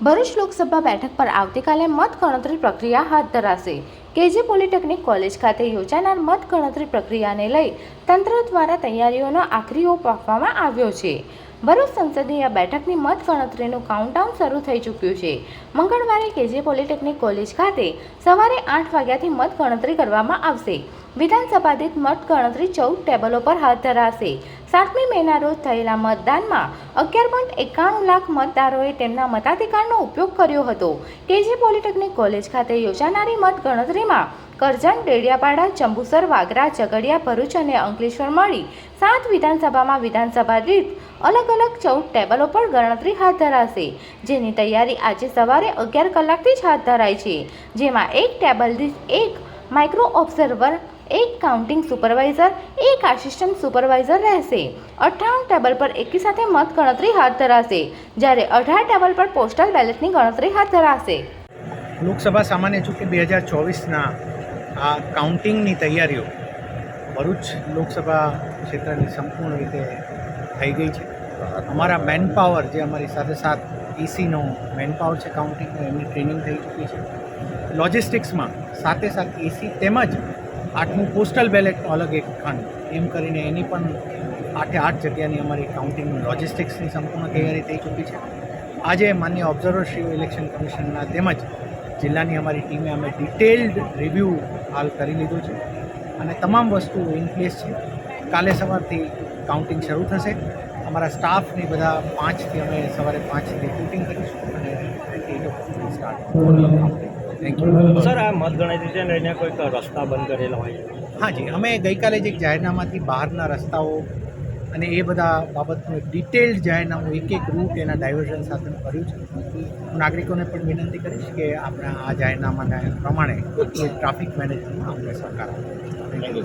વિધાનસભા બેઠક પર આવતીકાલે મત ગણતરી પ્રક્રિયા હાથ ધરાશે. કેજી પોલિટેકનિક કોલેજ ખાતે યોજાનાર મત ગણતરી પ્રક્રિયાને લઈ તંત્ર દ્વારા તૈયારીઓનો આખરી ઓપ આપવામાં આવ્યો છે. ભરૂચ સંસદીય બેઠકની મત ગણતરીનું કાઉન્ટડાઉન શરૂ થઈ ચૂક્યું છે. મંગળવારે કેજી પોલિટેકનિક કોલેજ ખાતે સવારે આઠ વાગ્યાથી મત ગણતરી કરવામાં આવશે. વિધાનસભા દીઠ મત ગણતરી ચૌદ ટેબલો પર હાથ ધરાશે. સાતમી મેના રોજ થયેલા મતદાનમાં અગિયાર પોઈન્ટ એકાણું લાખ મતદારોએ તેમના મતાધિકારનો ઉપયોગ કર્યો હતો. કેજી પોલિટેકનિક કોલેજ ખાતે યોજાનારી મત ગણતરીમાં કરજણ, ડેડિયાપાડા, ચંબુસર, વાગરા, ઝઘડિયા, ભરૂચ અને અંકલેશ્વર મળી સાત વિધાનસભામાં વિધાનસભા દીઠ અલગ અલગ ચૌદ ટેબલો પર ગણતરી હાથ ધરાશે. જેની તૈયારી આજે સવારે અગિયાર કલાકથી જ હાથ ધરાઈ છે. જેમાં એક ટેબલ દીઠ એક માઇક્રો ઓબ્ઝર્વર એક કાઉન્ટિંગ સુપરવાઇઝર એક આસિસ્ટન્ટ સુપરવાઇઝર રહેશે. અઠ્ઠાવન ટેબલ પર એકી સાથે મત ગણતરી હાથ ધરાશે, જ્યારે અઢાર ટેબલ પર પોસ્ટલ બેલેટની ગણતરી હાથ ધરાશે. લોકસભા સામાન્ય ચૂંટણી બે હજાર ચોવીસના આ કાઉન્ટિંગની તૈયારીઓ ભરૂચ લોકસભા ક્ષેત્રની સંપૂર્ણ રીતે થઈ ગઈ છે. અમારા મેનપાવર જે અમારી સાથે સાથ ઈસીનો મેનપાવર છે કાઉન્ટિંગનો એમની ટ્રેનિંગ થઈ ચૂકી છે. લોજિસ્ટિક્સમાં સાથે સાથે એસી તેમજ આઠમું પોસ્ટલ બેલેટનો અલગ એક ખંડ. એમ કરીને એની પણ આઠે આઠ જગ્યાની અમારી કાઉન્ટિંગની લોજિસ્ટિક્સની સંપૂર્ણ તૈયારી થઈ ચૂકી છે. આજે માન્ય ઓબ્ઝર્વરશ્રીઓ ઇલેક્શન કમિશનના તેમજ જિલ્લાની અમારી ટીમે અમે ડિટેલ્ડ રિવ્યૂ હાલ કરી લીધું છે. અને તમામ વસ્તુઓ ઇન પ્લેસ છે. કાલે સવારથી કાઉન્ટિંગ શરૂ થશે. અમારા સ્ટાફની બધા પાંચથી અમે સવારે પાંચથી શૂટિંગ કરીશું અને સર આ મતગણતરી છે એને કોઈક રસ્તા બંધ કરેલા હોય? હા હાજી અમે ગઈકાલે જ એક જાહેરનામાથી બહારના રસ્તાઓ અને એ બધા બાબતનું એક ડિટેલ્ડ જાહેરનામું એક એક રૂટ એના ડાયવર્ઝન સાથે કર્યું છે. હું નાગરિકોને પણ વિનંતી કરીશ કે આપણા આ જાહેરનામાના પ્રમાણે ટ્રાફિક મેનેજમેન્ટમાં અમને સહકાર આપો. Thank you